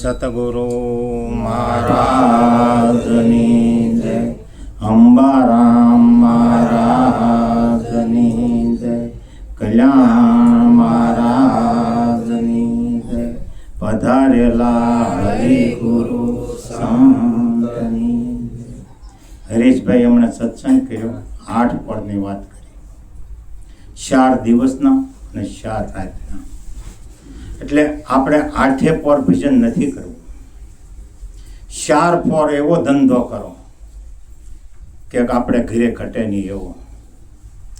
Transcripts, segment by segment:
સતગુરુ મહારાજની જય અંબારામ મહારાજની જય કલ્યાણ મહારાજની જય પધારેલા હરિગુરુ સંતની. હરીશભાઈ એમણે સત્સંગ કર્યો, આઠ પળની વાત કરી. ચાર દિવસના અને ચાર રાતના. એટલે આપણે આઠે પર ભજન નથી કરવું. ચાર પર એવો ધંધો કરો કે આપણે ઘરે ઘટે નહીં એવો.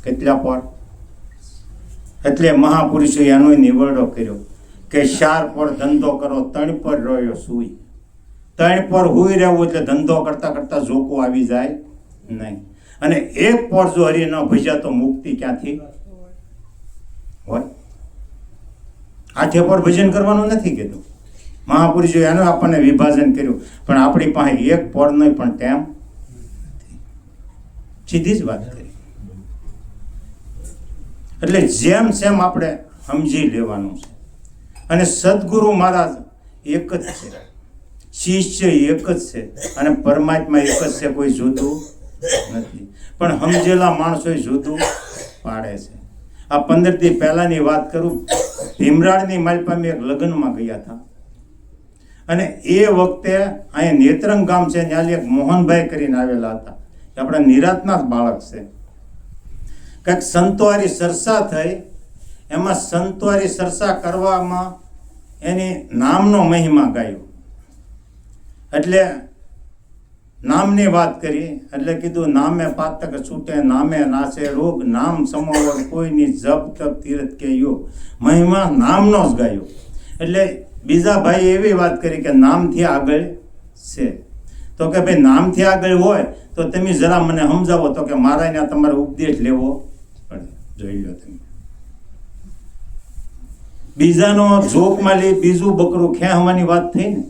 કેટલા પર? એટલે મહાપુરુષો એનો નિવડો કર્યો કે ચાર પર ધંધો કરો ત્રણ પર રહ્યો સુઈ. ત્રણ પર હુઈ રહેવું એટલે ધંધો કરતા કરતા જોકો આવી જાય નહીં. અને એક પર જો હરી ન ભજ્યા તો મુક્તિ ક્યાંથી? હોય. આઠે પર ભજન કરવાનું નથી કીધું. મહાપુરુષોએ એનું આપણને વિભાજન કર્યું. પણ આપણી પાસે એક પર નહીં, પણ ટેમ સીધી જ વાત કરી. એટલે જેમ સેમ આપણે સમજી લેવાનું છે. અને સદગુરુ મહારાજ એક જ છે. શિષ્ય એક જ છે. અને પરમાત્મા એક જ છે, કોઈ જુદું નથી. પણ સમજેલા માણસો જુદું પાડે છે. આ પંદર દી પહેલાની વાત કરું, ભીમરાળની માલપામી એક લગ્નમાં ગયા હતા. અને એ વખતે અહીંયા નેત્રંગ ગામ છે, ત્યાં એક મોહનભાઈ કરીને આવેલા હતા. એ આપણા નિરાતના બાળક છે. કંઈક સંતવારી સરસા થઈ, એમાં સંતવારી સરસા કરવામાં એની નામનો મહિમા ગાયો. એટલે નામની વાત કરી, એટલે કીધું, નામે પાતક છૂટે, નામે નાશે રોગ, નામ સમોવર કોઈની જપ તપ તીરથ કે યોગ મહિમા નામનો જ ગાયો. એટલે બીજા ભાઈ એવી વાત કરી કે નામથી આગળ છે. તો કે ભાઈ, નામથી આગળ હોય, તો તમે જરા મને સમજાવો, તો કે મારા ત્યાં તમારે ઉપદેશ લેવો પડે. જોઈ લો તમે. બીજાનો જોકમાં લઈ બીજું બકરું ખેંચવાની વાત થઈ ને?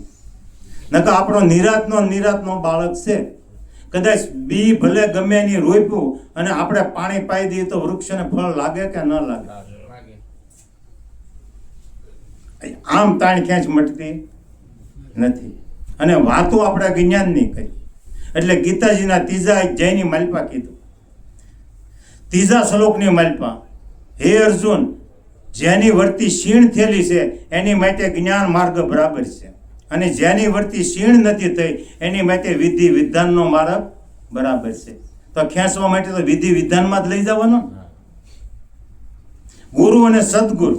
નકર આપણો નિરાતનો નિરાતનો બાળક છે. કદાચ બી ભલે ગમે એની રોપ્યું અને આપણે પાણી પાઈ દઈએ તો વૃક્ષને ફળ લાગે કે ન લાગે? આમ તાણ ખેંચ મટતી નથી. અને વાતો આપણે જ્ઞાનની કરી. એટલે ગીતાજીના ત્રીજા જયની માલપા કીધું. ત્રીજા શ્લોકની માલપા હે અર્જુન, જેની વર્તી ક્ષીણ થયેલી છે, એની માટે જ્ઞાન માર્ગ બરાબર છે. અને જેની વર્તી ક્ષીણ નથી થઈ, એની માટે વિધિ વિધાનનો માર્ગ બરાબર છે. તો ખેંચવા માટે તો વિધિ વિધાનમાં જ લઈ જવાનો? ગુરુ અને સદગુરુ.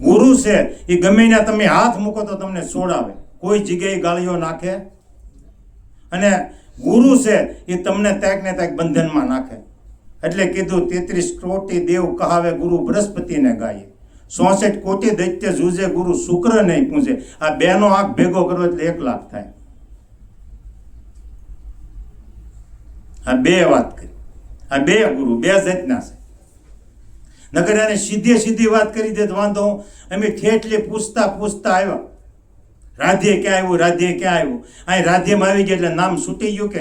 ગુરુ છે, એ ગમે ત્યાં તમે હાથ મૂકો તો તમને છોડાવે કોઈ જગ્યાએ ગાળીઓ નાખે? અને ગુરુ છે, એ તમને ત્યાંક ને ત્યાંક બંધનમાં નાખે. એટલે કીધું તેત્રીસ કોટી દેવ કહાવે ગુરુ બૃહસ્પતિને ગાય ચોસઠ કોટી દૈત્ય જુજે, ગુરુ શુક્ર નહીં પૂજે. આ બેનો આંખ ભેગો કરો એટલે એક લાખ થાય. આ બે વાત કરી. આ બે ગુરુ, બે જાતના છે. નગર એને સીધે સીધી વાત કરી દે તો વાંધો અમે ઠેઠલે પૂછતા પૂછતા આવ્યા. રાધે ક્યાં આવ્યું, રાધે ક્યાં આવ્યું? અહીં રાધેમાં આવી ગયા એટલે નામ છૂટી ગયું કે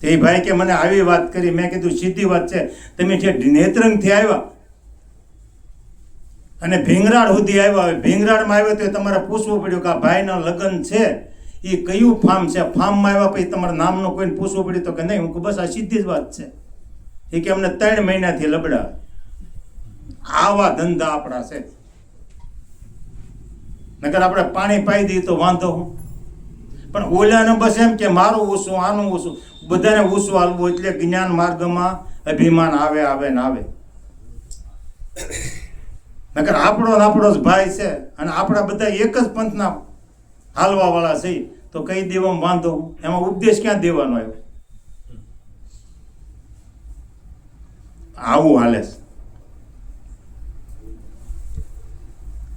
તે એ ભાઈ કે મને આવી વાત કરી, મેં કીધું, સીધી વાત છે. તમે જે નેત્રંગથી આવ્યા અને ભીંગરાળ સુધી આવ્યા હવે ભીંગરાળમાં આવ્યો તો તમારે પૂછવું પડ્યું કે આ ભાઈના લગ્ન છે? એ કયું ફાર્મ છે? ફાર્મમાં આવ્યા પછી તમારા નામનું કોઈને પૂછવું પડ્યું તો કે નહીં? હું બસ આ સીધી જ વાત છે. એ કે અમને ત્રણ મહિનાથી લબડા આવા ધંધા આપણા છે. નકર આપણે પાણી પાઈ દઈએ તો વાંધો હું પણ ઓલાને બસ એમ કે મારું ઓછું, આનું ઓછું. બધાને ઓછું હાલવું એટલે જ્ઞાન માર્ગમાં અભિમાન આવે આવે ને આવે. નકર આપણો આપણો જ ભાઈ છે અને આપણા બધા એક જ પંથના હાલવા વાળા છે તો કઈ દેવામાં વાંધો? એમાં ઉપદેશ ક્યાં દેવાનો આવ્યો? આવું હાલે છે.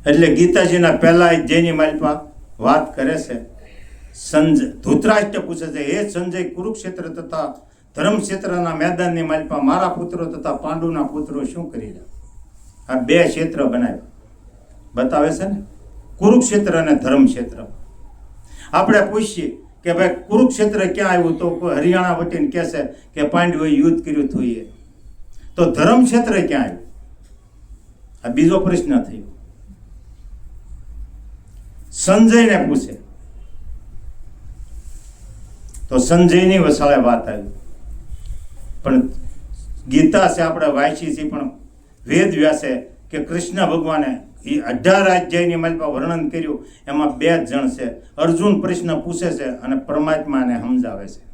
એટલે ગીતાજીના પહેલા જેની માલપા વાત કરે છે. સંજય ધૃતરાષ્ટ્ર પૂછે છે, હે સંજય, કુરુક્ષેત્ર તથા ધર્મક્ષેત્રના મેદાનની માલપા મારા પુત્રો તથા પાંડુના પુત્રો શું કરી રહ્યા? આ બે ક્ષેત્ર બનાવ્યા. બતાવે છે ને? કુરુક્ષેત્ર અને ધર્મક્ષેત્ર. આપણે પૂછીએ કે ભાઈ, કુરુક્ષેત્ર ક્યાં આવ્યું? તો હરિયાણા વટીને કહેશે કે પાંડવોએ યુદ્ધ કર્યું હતું એ. તો ધર્મક્ષેત્ર ક્યાં આવ્યું? આ બીજો પ્રશ્ન થયો. સંજયને પૂછે તો સંજયની વસાળે વાત આવી. પણ ગીતા છે આપણે વાંચી છે, પણ વેદ વ્યાસે કે કૃષ્ણ ભગવાને એ અઢાર અધ્યાયની માલિકા વર્ણન કર્યું. એમાં બે જ જણ છે. અર્જુન પ્રશ્ન પૂછે છે અને પરમાત્માને સમજાવે છે.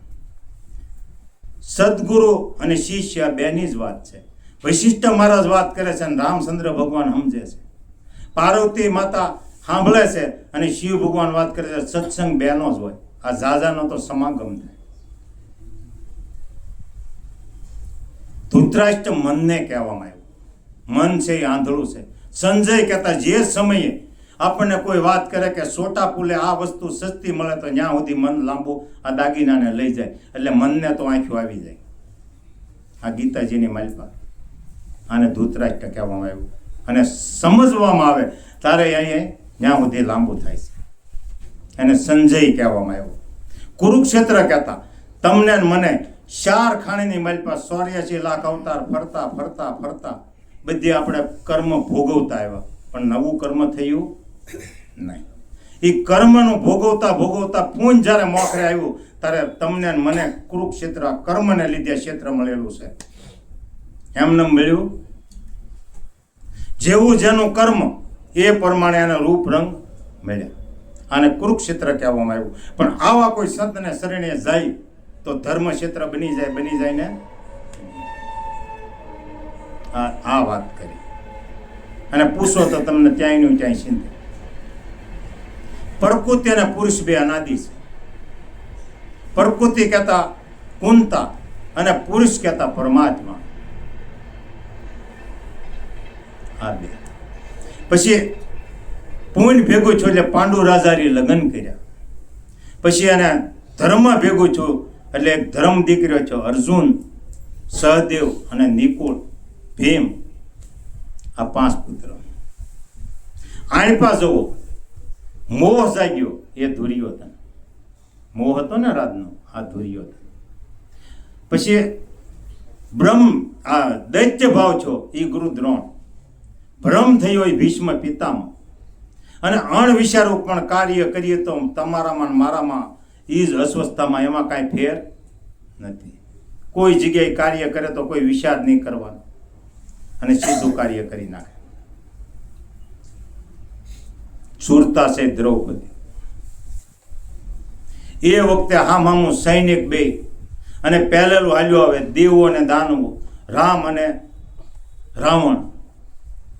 સદગુરુ અને શિષ્ય બેની જ વાત છે. વૈશિષ્ટ મહારાજ વાત કરે છે અને રામચંદ્ર ભગવાન સમજે છે. પાર્વતી માતા સાંભળે છે અને શિવ ભગવાન વાત કરે છે. સત્સંગ બેનો જ હોય. આ ઝાઝાનો તો સમાગમ થાય ધૂતરાષ્ટ્ર મનને કહેવામાં આવ્યું. મન છે એ આંધળું છે. સંજય કહેતા જે સમયે આપણને કોઈ વાત કરે કે સોટા પુલે આ વસ્તુ સસ્તી મળે તો ત્યાં સુધી મન લાંબુ આ દાગીનાને લઈ જાય. એટલે મનને તો આંખ્યું આવી જાય. આ ગીતાજીની માલિકા. આને ધૂતરાષ્ટ્ર કહેવામાં આવ્યું. અને સમજવામાં આવે તારે અહીંયા ત્યાં સુધી લાંબુ થાય છે. એને સંજય કહેવામાં આવ્યું. કુરુક્ષેત્ર કહેતા. તમને મને ચાર ખાણીની માલિકા ચોર્યાસી લાખ અવતાર ફરતા ફરતા ફરતા. બધી આપણે કર્મ ભોગવતા આવ્યા. પણ નવું કર્મ થયું નહીં. એ કર્મનું ભોગવતા ભોગવતા પૂન જ્યારે મોખરે આવ્યું, ત્યારે તમને મને કુરુક્ષેત્ર, કર્મને લીધે ક્ષેત્ર મળેલું છે. એમને મળ્યું? જેવું જેનું કર્મ, એ પ્રમાણે એને રૂપ રંગ મળ્યા. આને કુરુક્ષેત્ર કહેવામાં આવ્યું. પણ આવા કોઈ સંતને શરણે જાય તો ધર્મ ક્ષેત્ર બની જાય બની જાય ને? આ વાત કરી. અને પૂછો તો તમને ત્યાંયનું ત્યાંય ચિંતે પ્રકૃતિ અને પુરુષ બે અનાદિ છે. પ્રકૃતિ કહેતા કુંતા અને પુરુષ કહેતા પરમાત્મા. આ બે. પછી પૂન ભેગો છો એટલે પાંડુ રાજારી લગ્ન કર્યા. પછી એને ધર્મમાં ભેગો છો એટલે એક ધર્મ દીકરો છો અર્જુન, સહદેવ અને નિકુળ, ભીમ, આ પાંચ પુત્ર. આણપા જવો મોહ જાગ્યો એ દુર્યોધન. મોહ હતો ને રાજનો, આ દુર્યોધન. પછી બ્રહ્મ, આ દૈત્ય ભાવ છો એ ગુરુ દ્રોણ ભ્રમ થયો એ ભીષ્મ પિતામહ અને અણવિચારું પણ કાર્ય કરીએ તો તમારામાં મારામાં એ જ અસ્વસ્થતામાં એમાં કાંઈ ફેર નથી. કોઈ જગ્યાએ કાર્ય કરે તો કોઈ વિચાર નહીં કરવાનો. અને સીધું કાર્ય કરી નાખે. સુરતા છે દ્રૌપદી. એ વખતે હા હામું સૈનિક બે અને પહેલેલું હાલ્યો આવે દેવો અને દાનવો, રામ અને રાવણ,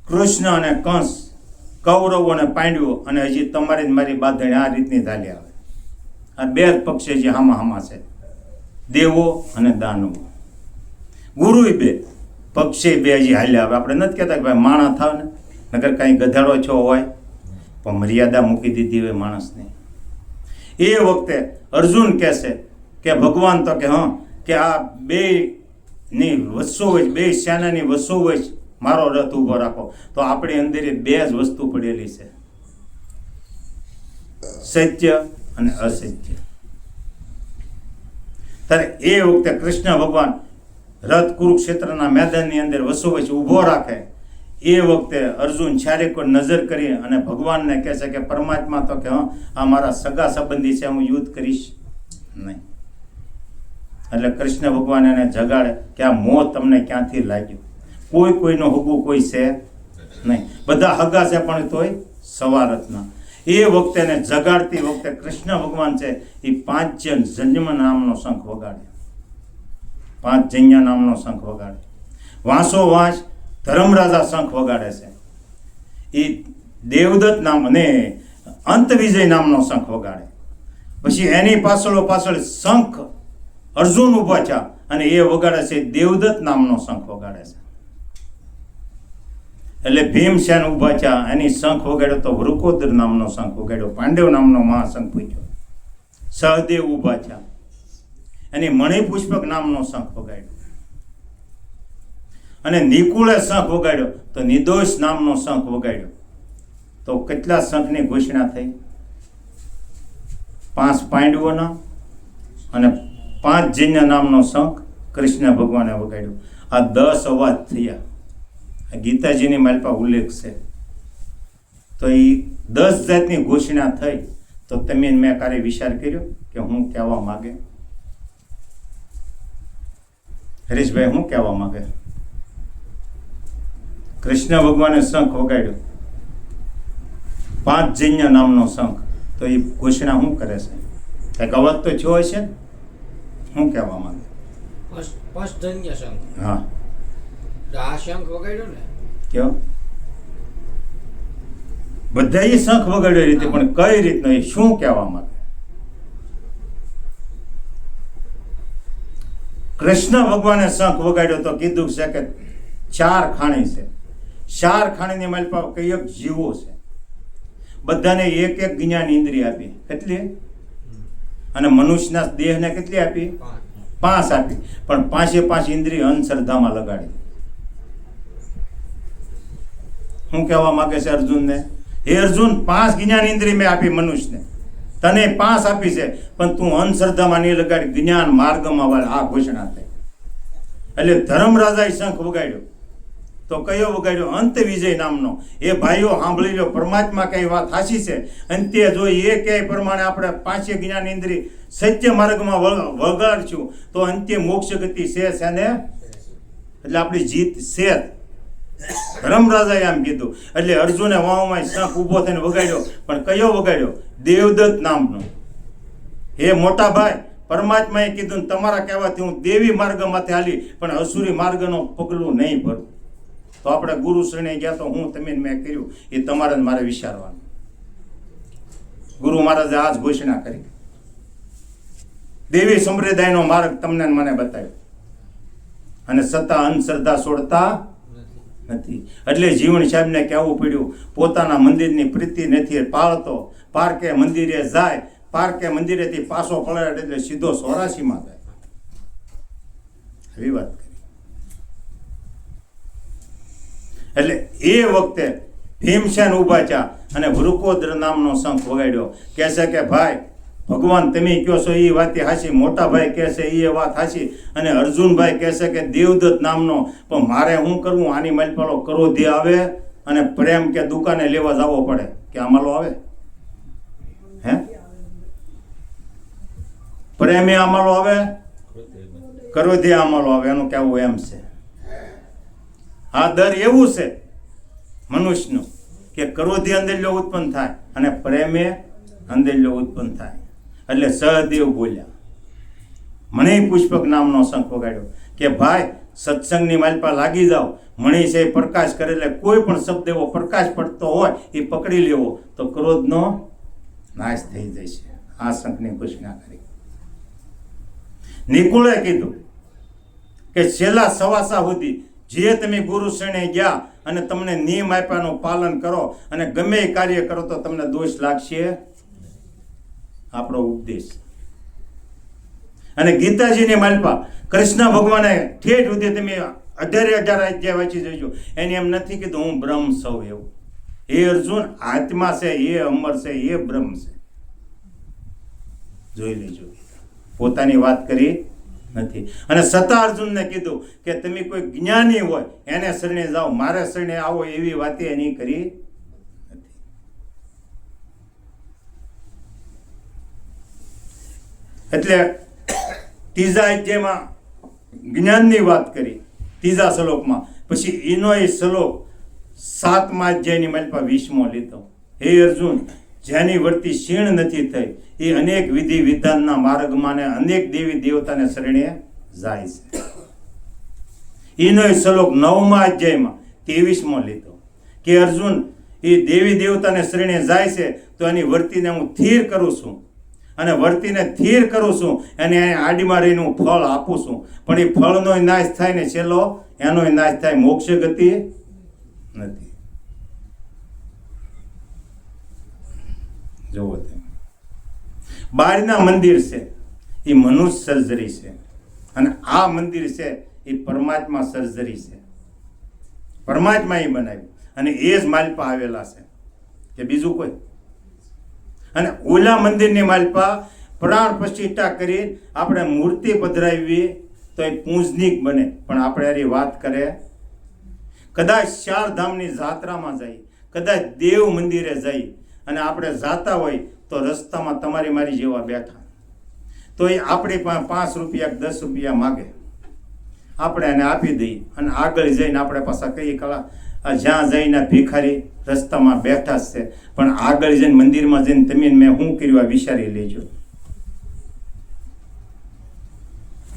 કૃષ્ણ અને કંસ કૌરવો અને પાંડવો અને હજી તમારી જ મારી બાંધણી આ રીતની ચાલી આવે. આ બે જ પક્ષે જે હામા હામા છે. દેવો અને દાનવો. ગુરુ બે, પક્ષે બે હજી હાલ્યા આવે. આપણે નથી કહેતા કે ભાઈ માણા થાવ ને નગર કાંઈ ગધાડો છો હોય, પણ મર્યાદા મૂકી દીધી હોય માણસને. એ વખતે અર્જુન કહેશે કે ભગવાન તો કે, હા, કે આ બે ની વસ્સો હોય બે સેનાની વસ્સો હોય મારો રથ ઊભો રાખો. તો આપણી અંદર એ બે જ વસ્તુ પડેલી છે. સત્ય અને અસત્ય. ત્યારે એ વખતે કૃષ્ણ ભગવાન રથ કુરુક્ષેત્રના મેદાનની અંદર વસુ વચ્ચે ઊભો રાખે. એ વખતે અર્જુન ચારે કોઈ નજર કરી અને ભગવાનને કહે છે કે પરમાત્મા તો કે, હા, આ મારા સગા સંબંધી છે, હું યુદ્ધ કરીશ નહીં. એટલે કૃષ્ણ ભગવાન એને જગાડે કે આ મોહ તમને ક્યાંથી લાગ્યું? કોઈ કોઈનો હગું કોઈ છે નહીં. બધા હગા છે પણ તોય સવાર જ ના. એ વખતે ને જગાડતી વખતે કૃષ્ણ ભગવાન છે એ પાંચ જન જન્મ નામનો શંખ વગાડે પાંચ જન્ય નામનો શંખ વગાડે વાંસો વાંસ ધર્મરાજા શંખ વગાડે છે. એ દેવદત્ત નામ અને અંત વિજય નામનો શંખ વગાડે. પછી એની પાછળો પાછળ શંખ અર્જુન ઊભા છે અને એ વગાડે છે દેવદત્ત નામનો શંખ વગાડે છે. એટલે ભીમસેન ઊભા છે એની શંખ વગાડ્યો તો વૃકોદર નામનો શંખ વગાડ્યો, પાંડવ નામનો મહાશંખ પૂછ્યો. સહદેવ ઊભા છે એની મણિપુષ્પક નામનો શંખ વગાડ્યો. અને નિકુળે શંખ વગાડ્યો તો નિર્દોષ નામનો શંખ વગાડ્યો. તો કેટલા શંખની ઘોષણા થઈ? પાંચ પાંડવોના અને પાંચ જન્ય નામનો શંખ કૃષ્ણ ભગવાને વગાડ્યો. આ દસ અવાજ થયા. ગીતાજીની માલપા ઉલ્લેખ છે. તો એ દસ જાતની ઘોષણા થઈ તો તમે મેં ક્યારે વિચાર કર્યો કે હું કહેવા માગે? હરીશભાઈ હું કહેવા માગે? કૃષ્ણ ભગવાને શંખ વગાડ્યો. પાંચ જન્ય નામનો શંખ. તો એ ઘોષણા શું કરે છે? કંઈક અવાજ તો થયો હશે? શું કહેવા માંગે? હા. આ શંખ વગાડ્યો ને? કયો બધા શંખ વગાડ્યો રીતે પણ કઈ રીતનો એ શું કહેવા માંગે? કૃષ્ણ ભગવાને શંખ વગાડ્યો તો કીધું છે કે ચાર ખાણી છે. ચાર ખાણીની મારી પાસે કઈ એક જીવો છે. બધાને એક એક જ્ઞાન ઇન્દ્રિય આપી. કેટલી? અને મનુષ્યના દેહને કેટલી આપી? પાંચ. પાંચ આપી. પણ પાંચે પાંચ ઇન્દ્રિય અંધશ્રદ્ધામાં લગાડી શું કહેવા માગે છે અર્જુનને? હે અર્જુન, પાંચ જ્ઞાન ઇન્દ્રિય મેં આપી મનુષ્યને. તને પાંચ આપી છે, પણ તું અંધશ્રદ્ધામાં નહીં લગાડી, જ્ઞાન માર્ગમાં વાળ આ ઘોષણા થઈ એટલે ધર્મરાજાએ શંખ વગાડ્યો. તો કયો વગાડ્યો? અંત વિજય નામનો. એ ભાઈઓ સાંભળી લો, પરમાત્મા કઈ વાત હાસી છે? અંતે જો એ કહે પ્રમાણે આપણે પાંચે જ્ઞાન ઇન્દ્રિય સત્ય માર્ગમાં વગાડશું, તો અંતે મોક્ષ ગતિ છે ને એટલે આપણી જીત જ. ધર્મરાજાએ આમ કીધું. એટલે અર્જુને વાવમાં શંખ ઊભો થઈને વગાડ્યો. પણ કયો વગાડ્યો? દેવદત્ત નામનો. હે મોટા ભાઈ, પરમાત્માએ કીધું તમારા કહેવાથી હું દેવી માર્ગમાંથી હાલી, પણ અસુરી માર્ગનો પગલું નહીં ભરું. તો આપણે ગુરુ શ્રેણી ગયા તો હું તમે મેં કર્યું, એ તમારે મારે વિચારવાનું. ગુરુ મહારાજે આ જ ઘોષણા કરી. દેવી સંપ્રદાયનો માર્ગ તમને મને બતાવ્યો. અને સત્તા અંધશ્રદ્ધા છોડતા નથી. એટલે જીવન સાહેબને કહેવું પડ્યું, પોતાના મંદિરની પ્રીતિ નથી, પાળતો. પાર્કે મંદિરે જાય, પાર્કે મંદિરેથી પાછો પલાળે એટલે સીધો સોરાસીમાં જાય. એવી વાત કરી. એટલે એ વખતે ભીમસેન ઊભા ચા અને વૃકોદ્ર નામનો શંખ વગાડ્યો. કહે છે કે, ભાઈ ભગવાન, તમે કહો છો? એ વાત હાચી, મોટાભાઈ કહે છે એ વાત હાસી અને અર્જુનભાઈ કહે છે કે દેવદત્ત નામનો. પણ મારે શું કરવું? આની મલપાલો ક્રોધી આવે અને પ્રેમ કે દુકાને લેવા જવો પડે. કે આમાલો આવે? હે? પ્રેમે આમાલો આવે? ક્રોધી આમાલો આવે? એનું કહેવું એમ છે. આ દર એવું છે મનુષ્યનું કે ક્રોધી અંદરલો ઉત્પન્ન થાય અને પ્રેમે અંદરલો ઉત્પન્ન થાય. એટલે સહદેવ બોલ્યા. મને પુષ્પક નામનો શંખ વગાડ્યો કે, ભાઈ, સત્સંગની માલપા લાગી જાઓ. મણી પ્રકાશ કરે એટલે કોઈ પણ શબ્દ એવો પ્રકાશ પડતો હોય એ પકડી લેવો. તો ક્રોધનો નાશ થઈ છે આ શંખની ઘોષણા કરી. નિકુળે કીધું કે, છેલ્લા સવાસા સુધી જે તમે ગુરુ શ્રેણે ગયા અને તમને નિયમ આપ્યાનું પાલન કરો અને ગમે એ કાર્ય કરો તો તમને દોષ લાગશે આપણો ઉપદેશ. અને ગીતાજીની માલપા, કૃષ્ણ ભગવાને ઠેઠ સુધી તમે અઢારે અઢાર અધ્યાય વાંચી જજો. એને એમ નથી કીધું, હું બ્રહ્મ સૌ એવું. એ અર્જુન, આત્મા છે એ અમર છે એ બ્રહ્મ છે. જોઈ લેજો. પોતાની વાત કરી નથી. અને સતા અર્જુનને કીધું કે, તમે કોઈ જ્ઞાની હોય, એને શરણે જાઓ. મારે શરણે આવો એવી વાતે એની કરી એટલે ત્રીજા અધ્યાયમાં જ્ઞાનની વાત કરી, ત્રીજા શ્લોકમાં. પછી એનો એ શ્લોક સાતમા અધ્યાયની માલપા વીસમો લીધો. હે અર્જુન જેની વર્તી ક્ષીણ નથી થઈ, એ અનેક વિધિ વિધાનના માર્ગમાં ને અનેક દેવી દેવતાને શરણે જાય છે. એનો એ શ્લોક નવમા અધ્યાયમાં ત્રેવીસમો લીધો. કે અર્જુન, એ દેવી દેવતાને શરણે જાય છે, તો એની વર્તીને હું થીર કરું છું. અને વર્તીને ધીર કરું છું એને આડીમાં રહીને ફળ આપું છું. પણ એ ફળનો નાશ થાય ને છેલ્લો એનો નાશ થાય, મોક્ષ ગતિ નથી. જોવો તમે. બારીના મંદિર છે, એ મનુષ્ય સર્જરી છે. અને આ મંદિર છે, એ પરમાત્મા સર્જરી છે. પરમાત્મા એ બનાવ્યું. અને એ જ માલપા આવેલા છે. કે બીજું કોઈ? અને ઓલા મંદિરની માલપા પ્રાણ પ્રતિષ્ઠા કરી આપણે મૂર્તિ પધરાવી તો એ પૂંજનીક બને. પણ આપણે એની વાત કરે, કદાચ ચાર જાત્રામાં જઈ કદાચ દેવ મંદિરે જઈ અને આપણે જાતા હોય તો રસ્તામાં તમારી મારી જેવા બેઠા. તો એ આપણી પાંચ રૂપિયા દસ રૂપિયા માગે. આપણે એને આપી દઈએ અને આગળ જઈને આપણે પાછા કહીએ કલા જ્યાં જઈને ભિખારી રસ્તામાં બેઠા છે. પણ આગળ જઈને મંદિરમાં જઈને તમે મેં શું કર્યું આ વિચારી લેજો.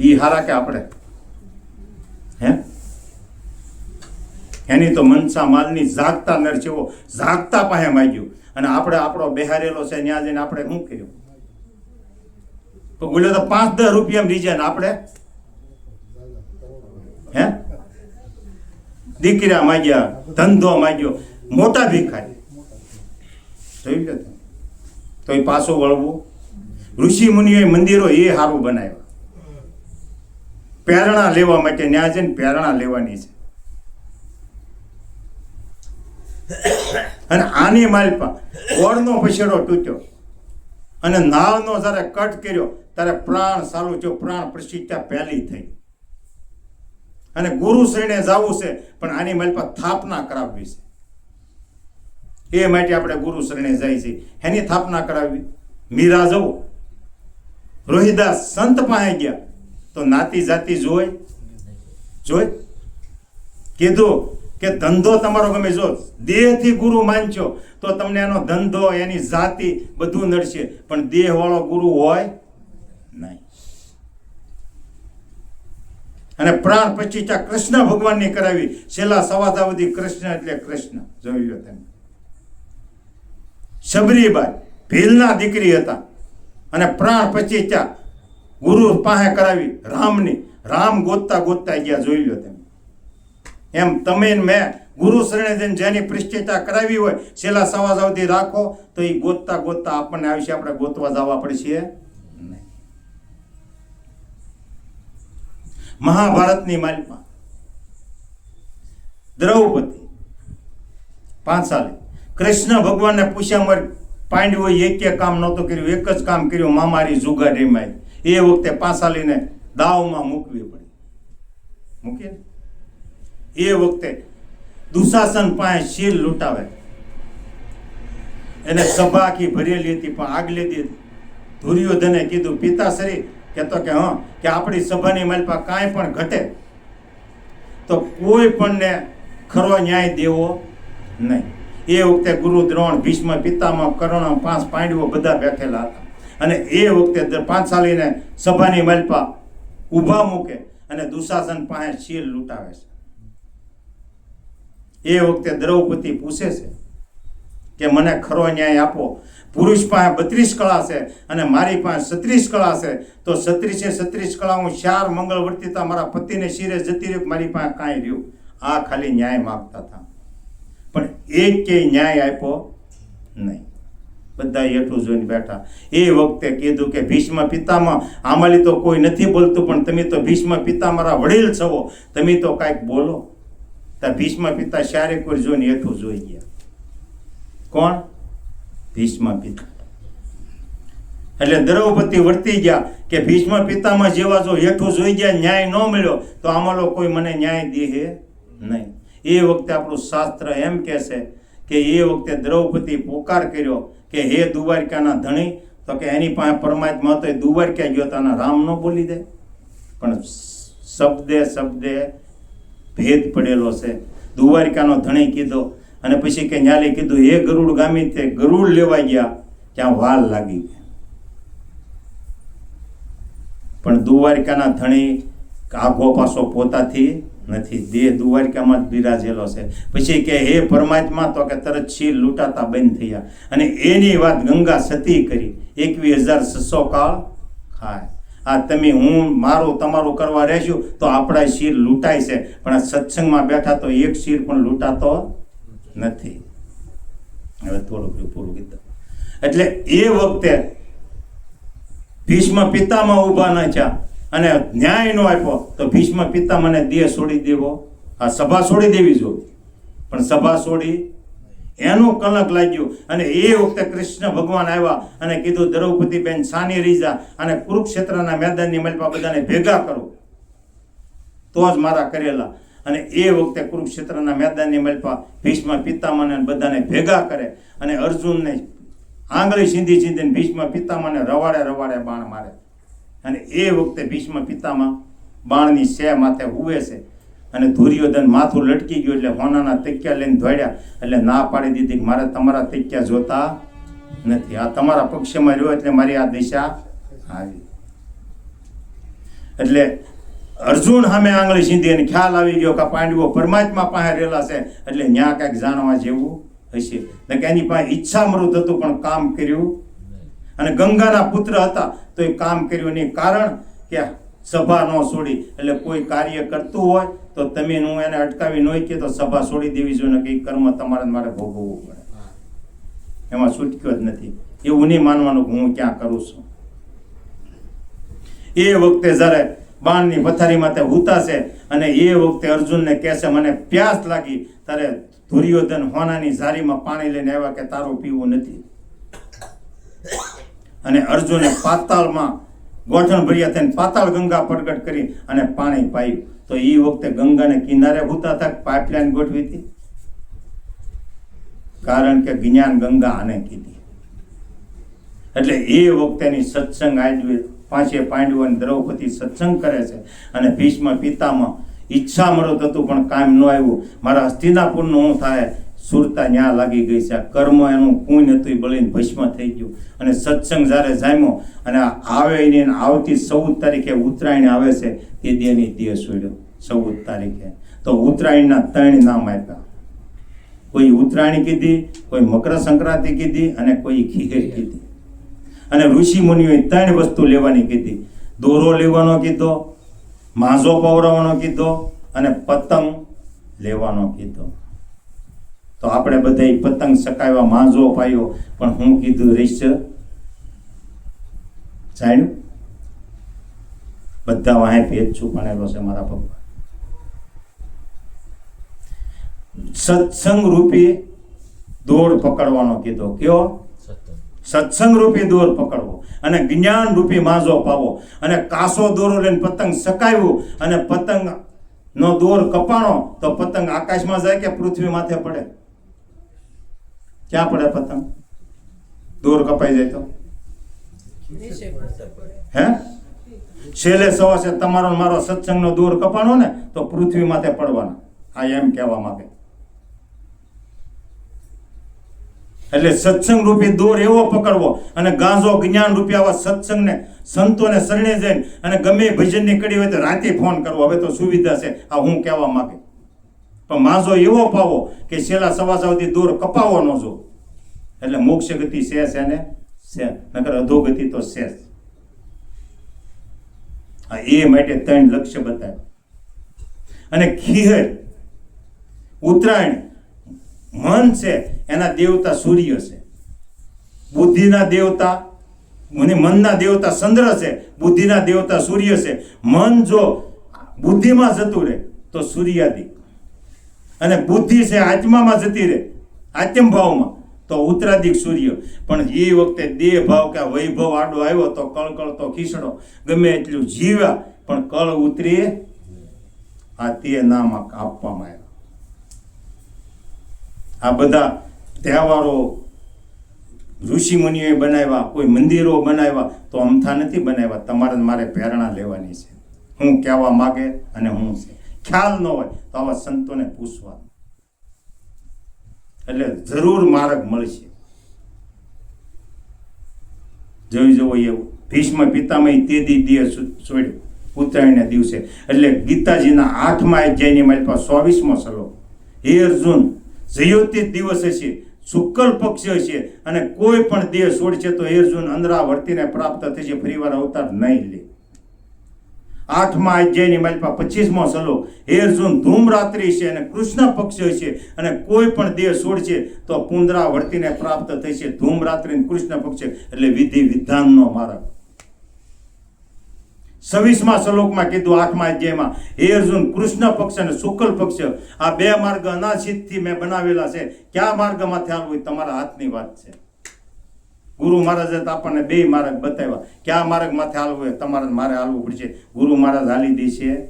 એ હારા કે આપણે? હે? એની તો મનસા માલની જાગતા નરચેવો જાગતા પાસે માગ્યું. અને આપણે આપણો બેહારેલો છે, ત્યાં જઈને આપણે શું કર્યું? તો બોલ્યો તો પાંચ દસ રૂપિયા રીજે ને આપણે? હે? દીકરા માગ્યા, ધંધો માગ્યો, મોટા ભિખારી. જોયું લો તો એ પાછો વળવું. ઋષિ મુનિઓએ મંદિરો એ સારું બનાવ્યા. પ્રેરણા લેવા માટે ન્યા ને પ્રેરણા લેવાની છે. અને આની માલપા ઓળનો પછેડો તૂટ્યો. અને નાળનો જ્યારે કટ કર્યો, ત્યારે પ્રાણ સારું થયો. પ્રાણ પ્રતિષ્ઠા પહેલી થઈ. અને ગુરુ શ્રેણે જવું છે, પણ આની માલપા સ્થાપના કરાવવી છે. એ માટે આપણે ગુરુ શરણે જાય છે. એની સ્થાપના કરાવવી મીરા જવું. રોહિદાસ સંત પાસે ગયા. તો નાતી જાતિ જોઈ જોઈ કીધું કે ધંધો તમારો ગમે જો. દેહથી ગુરુ માનશો તો તમને એનો ધંધો, એની જાતિ બધું નડશે. પણ દેહવાળો ગુરુ હોય નહીં. અને પ્રાણ પ્રતિષ્ઠા કૃષ્ણ ભગવાનની કરાવી. છેલ્લા સવાદાવધી કૃષ્ણ એટલે કૃષ્ણ. જોઈ લો તમે. શબરીબાઈ, ભીલના દીકરી હતા. અને પ્રાણ પ્રતિષ્ઠા ગુરુ પાસે કરાવી રામની. રામ ગોતતા ગોતતા ગયા, જોઈ લો તમે. એમ તમે મેં ગુરુ શરણે જેની પ્રતિષ્ઠા કરાવી હોય, છેલ્લા સવા સુધી રાખો, તો એ ગોતતા ગોતતા આપણને આવી છે આપણે ગોતવા જવા પડશે. મહાભારતની માલિકમાં દ્રૌપદી પાંચ કૃષ્ણ ભગવાનને પૂછ્યા મર પાંડવોએ એક કામ નહોતું કર્યું? એક જ કામ કર્યું? મામારી જુગાડીમાં એ વખતે પાંસાલીને દાવમાં મૂકવી પડી. મૂકીએ એ વખતે દુશાસન પાસે શીલ લૂંટાવે. એને સભા આખી ભરેલી હતી, પણ આગલે દી દુર્યોધને કીધું, પિતાશ્રી કહેતો કે હા, કે આપણી સભાની માલપા કાંઈ પણ ઘટે, તો કોઈ પણને ખરો ન્યાય દેવો નહીં. એ વખતે ગુરુ દ્રોણ ભીષ્મ પિતામાં કર્ણ પાંચ પાંડવો બધા બેઠેલા હતા. અને એ વખતે પાંચ પાંચાલીને સભાની માલપા ઊભા મૂકે અને દુશાસન પાસે શીલ લૂંટાવે છે. એ વખતે દ્રૌપદી પૂછે છે કે મને ખરો ન્યાય આપો. પુરુષ પાસે બત્રીસ કળા છે અને મારી પાસે છત્રીસ કળા છે. તો છત્રીસે છત્રીસ કળા હું ચાર મંગળ વર્તિતા મારા પતિને શિરે જતી રહ્યું મારી પાસે કાંઈ રહ્યું? આ ખાલી ન્યાય માગતા હતા પણ એક કે ન્યાય આપ્યો નહીં. બધા હેઠું જોઈને બેઠા. એ વખતે કીધું કે ભીષ્મ પિતામાં આમાલી તો કોઈ નથી બોલતું, પણ તમે તો ભીષ્મ પિતા મારા વડીલ છો. તમે તો કાંઈક બોલો. ત્યાં ભીષ્મ પિતા શારે કોઈ જોઈને હેઠું જોઈ ગયા. કોણ? ભીષ્મ પિતા. એટલે દ્રૌપદી વર્તી ગયા કે ભીષ્મ પિતામાં જેવા જો હેઠું જોઈ ગયા, ન્યાય ન મળ્યો, તો આમાં કોઈ મને ન્યાય દેહે નહીં. એ વખતે આપણું શાસ્ત્ર એમ કહે છે કે એ વખતે દ્રૌપદી પોકાર કર્યો કે હે દુવારિકાના ધણી, તો કે એની પાસે પરમાત્મા હતો, એ દુવારિકા ગયો તાના રામ ન બોલી દે. પણ શબ્દે શબ્દે ભેદ પડેલો છે. દુવારિકાનો ધણી કીધો અને પછી કે ન્યાલે કીધું, હે ગરુડ ગામી, તે ગરુડ લેવા ગયા, ત્યાં વાલ લાગી ગઈ પણ દુવારિકાના ધણી આઘો પાછો પોતાથી નથી દેહ દુવારિકામાં જ બિરાજેલો છે. પછી કે, હે પરમાત્મા, તો કે તરત શીર લૂંટાતા બંધ થયા. અને એની વાત ગંગા સતી કરી, એકવીસ હજાર છસો કાળ ખાય. આ તમે, હું, મારું, તમારું કરવા રહેશું, તો આપણા શીર લૂંટાય છે. પણ આ સત્સંગમાં બેઠા તો એક શીર પણ લૂંટાતો નથી. હવે થોડુંક પૂરું કીધું એટલે એ વખતે ભીષ્મ પિતામાં ઊભા ન થયા અને ન્યાય નો આપ્યો, તો ભીષ્મ પિતા મને દેહ છોડી દેવો. આ સભા છોડી દેવી જો પણ સભા છોડી એનું કલંક લાગ્યું અને એ વખતે કૃષ્ણ ભગવાન આવ્યા અને કીધું દ્રૌપદી બેન સાની રીઝા અને કુરુક્ષેત્રના મેદાનની મલપા બધાને ભેગા કરો. તો જ મારા કરેલા અને એ વખતે કુરુક્ષેત્રના મેદાનની મલપા ભીષ્મ પિતામાને બધાને ભેગા કરે અને અર્જુનને આંગળી સીંધી સીંધીને ભીષ્મ પિતામાને રવાડે રવાડે બાણ મારે. અને એ વખતે ભીષ્મ પિતામહ બાણની સે માથે ઉવે છે. અને ધુર્યોધન માથું લટકી ગયું એટલે હોનાના તૈક્યા લઈને દોડ્યા. એટલે ના પાડી દીધી મારે તમારા તૈક્યા જોતા નથી. આ તમારા પક્ષમાં રહ્યો એટલે મારી આ દિશા આવી. એટલે અર્જુન સામે આંગળી સીધી અને ખ્યાલ આવી ગયો કે પાંડવો પરમાત્મા પાસે રહેલા છે. એટલે ન્યા કાંઈક જાણવા જેવું હશે. એટલે કે એની પાસે ઈચ્છા મૃત હતું, પણ કામ કર્યું અને ગંગાના પુત્ર હતા, તો એ કામ કર્યું નહીં. કારણ કે સભા ન છોડી. એટલે કોઈ કાર્ય કરતું હોય, તો તમે હું એને અટકાવી ન કે તો સભા છોડી દેવી જોઈએ. ને કે કર્મ તમારે મારે ભોગવવું પડે. એમાં છૂટક્યો જ નથી. એવું નહીં માનવાનું હું ક્યાં કરું છું. એ વખતે જ્યારે બાણની પથારી માથે ઉતાશે અને એ વખતે અર્જુનને કહેશે, મને પ્યાસ લાગી ત્યારે દુર્યોધન હોનાની ઝારીમાં પાણી લઈને આવ્યા કે તારું પીવું નથી. અને અર્જુને પાતાળમાં ગોઠણ ભર્યા થઈને પાતાળ ગંગા પ્રગટ કરી અને પાણી પાયું તો એ વખતે ગંગાને કિનારે હુતા હતા, પાઇપલાઇન ગોઠવી હતી. કારણ કે જ્ઞાન ગંગા આને કીધી. એટલે એ વખતેની સત્સંગ આજવી પાંચે પાંડવો અને દ્રૌપદી સત્સંગ કરે છે. અને ભીષ્મ પિતામાં ઈચ્છા મરત હતું પણ કામ ન આવ્યું. મારા હસ્તિનાપુરનું હું થાય, સુરતા ન્યા લાગી ગઈ છે. આ કર્મ એનું પુણ્ય હતું એ બળીને ભસ્મ થઈ ગયું. અને સત્સંગ જ્યારે જામ્યો, અને આવે એને આવતી ચૌદ તારીખે ઉત્તરાયણ આવે છે, તે દેની દેહ છોડ્યો ચૌદ તારીખે. તો ઉત્તરાયણના ત્રણ નામ આપ્યા. કોઈ ઉત્તરાયણ કીધી, કોઈ મકર સંક્રાંતિ કીધી, અને કોઈ ખીર કીધી. અને ઋષિ મુનિઓએ ત્રણ વસ્તુ લેવાની કીધી. દોરો લેવાનો કીધો માંઝો પવરાવવાનો કીધો અને પતંગ લેવાનો કીધો. તો આપણે બધા પતંગ સકાવ્યા માંઝો પાયો. પણ હું કીધું રહીશ જાણ્યું? બધા વાહે ભેદ છુપાણેલો છે મારા પપ્પા. સત્સંગ રૂપી દોડ પકડવાનો કીધો. કયો? સત્ય સત્સંગ રૂપી દોર પકડવો અને જ્ઞાન રૂપી માઝો પાવો અને કાસો દોરો લઈને પતંગ સકાવ્યું અને પતંગ નો દોર કપાણો તો પતંગ આકાશમાં જાય કે પૃથ્વી માથે પડે? ક્યાં પડે પતંગ? દોર કપાઈ જાય તો? હે? છેલ્લે સવાસે તમારો મારો સત્સંગનો દોર કપાણો ને તો પૃથ્વી માથે પડવાના. આ એમ કહેવા માંગે. એટલે સત્સંગ રૂપી દોર એવો પકડવો અને ગાંજો જ્ઞાન રૂપી આવા સત્સંગને સંતોને શરણે જઈને અને ગમે ભજનની કડી હોય તો રાતે ફોન કરવો. હવે તો સુવિધા છે. આ હું કહેવા માંગે. પણ માઝો એવો પાવો કે છેલ્લા સવા સુધી દોર કપાવો ન જો. એટલે મોક્ષ ગતિ છે છે ને છે. નકર અધોગતિ તો છે હા એ માટે ત્રણ લક્ષ્ય બતાવ્યું. અને ખીહર ઉત્તરાયણ મન છે, એના દેવતા સૂર્ય છે. બુદ્ધિના દેવતા, મને મનના દેવતા ચંદ્ર છે, બુદ્ધિના દેવતા સૂર્ય છે. મન જો બુદ્ધિમાં જતું રહે, તો સૂર્યાદિક અને બુદ્ધિ છે, આત્મામાં જતી રહે, આત્મ ભાવમાં, તો ઉત્તરાધિક સૂર્ય. પણ એ વખતે દેહ ભાવ કે વૈભવ આડો આવ્યો, તો કળકળ તો ખીસડો. ગમે એટલું જીવ્યા, પણ કળ ઉતરીએ, આ તે નામ આપવામાં આવ્યા. આ બધા તહેવારો ઋષિ મુનિઓએ બનાવ્યા, કોઈ મંદિરો બનાવ્યા, તો અમથા નથી બનાવ્યા. તમારે મારે પ્રેરણા લેવાની છે. હું કહેવા માગે અને હું છે. ખ્યાલ ન હોય તો આવા સંતોને પૂછવા. એટલે જરૂર માર્ગ મળશે. જોઈ જવો એવું ભીષ્મ પિતામય તે દી દિયે છોડ્યું ઉત્તરાયણના દિવસે. એટલે ગીતાજીના આઠમા અધ્યાયની મારી પાસે ચોવીસમો સલો હે અર્જુન જયોતિ દિવસ હશે, શુક્લ પક્ષ હશે અને કોઈ પણ દેહ છોડશે તો હે અંદરા વર્તીને પ્રાપ્ત થશે, ફરીવાર અવતાર નહીં લે. આઠમા અધ્યાયની મારી પાસે પચીસમો સલો હે અર્જુન ધૂમરાત્રિ છે અને કૃષ્ણ પક્ષ છે અને કોઈ પણ દેહ છોડશે તો પુનરાવર્તીને પ્રાપ્ત થશે ધૂમરાત્રિ કૃષ્ણ પક્ષ, એટલે વિધિ વિધાનનો માર્ગ. છવ્વીસમા શ્લોકમાં કીધું આઠમા અધ્યાયમાં, હે અર્જુન, કૃષ્ણ પક્ષ અને શુક્લ પક્ષ, આ બે માર્ગ અનાશિતથી મેં બનાવેલા છે. કયા માર્ગમાંથી હાલવું તમારા હાથની વાત છે. ગુરુ મહારાજે આપણને બે માર્ગ બતાવ્યા. કયા માર્ગ માથે હાલવું હોય તમારે મારે હાલવું પડશે. ગુરુ મહારાજ હાલી દેશે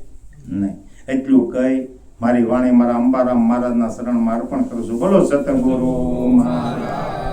નહીં. એટલું કહી મારી વાણી મારા અંબારામ મહારાજના શરણમાં અર્પણ કરું છું. બોલો સતગુરુ મહારાજ.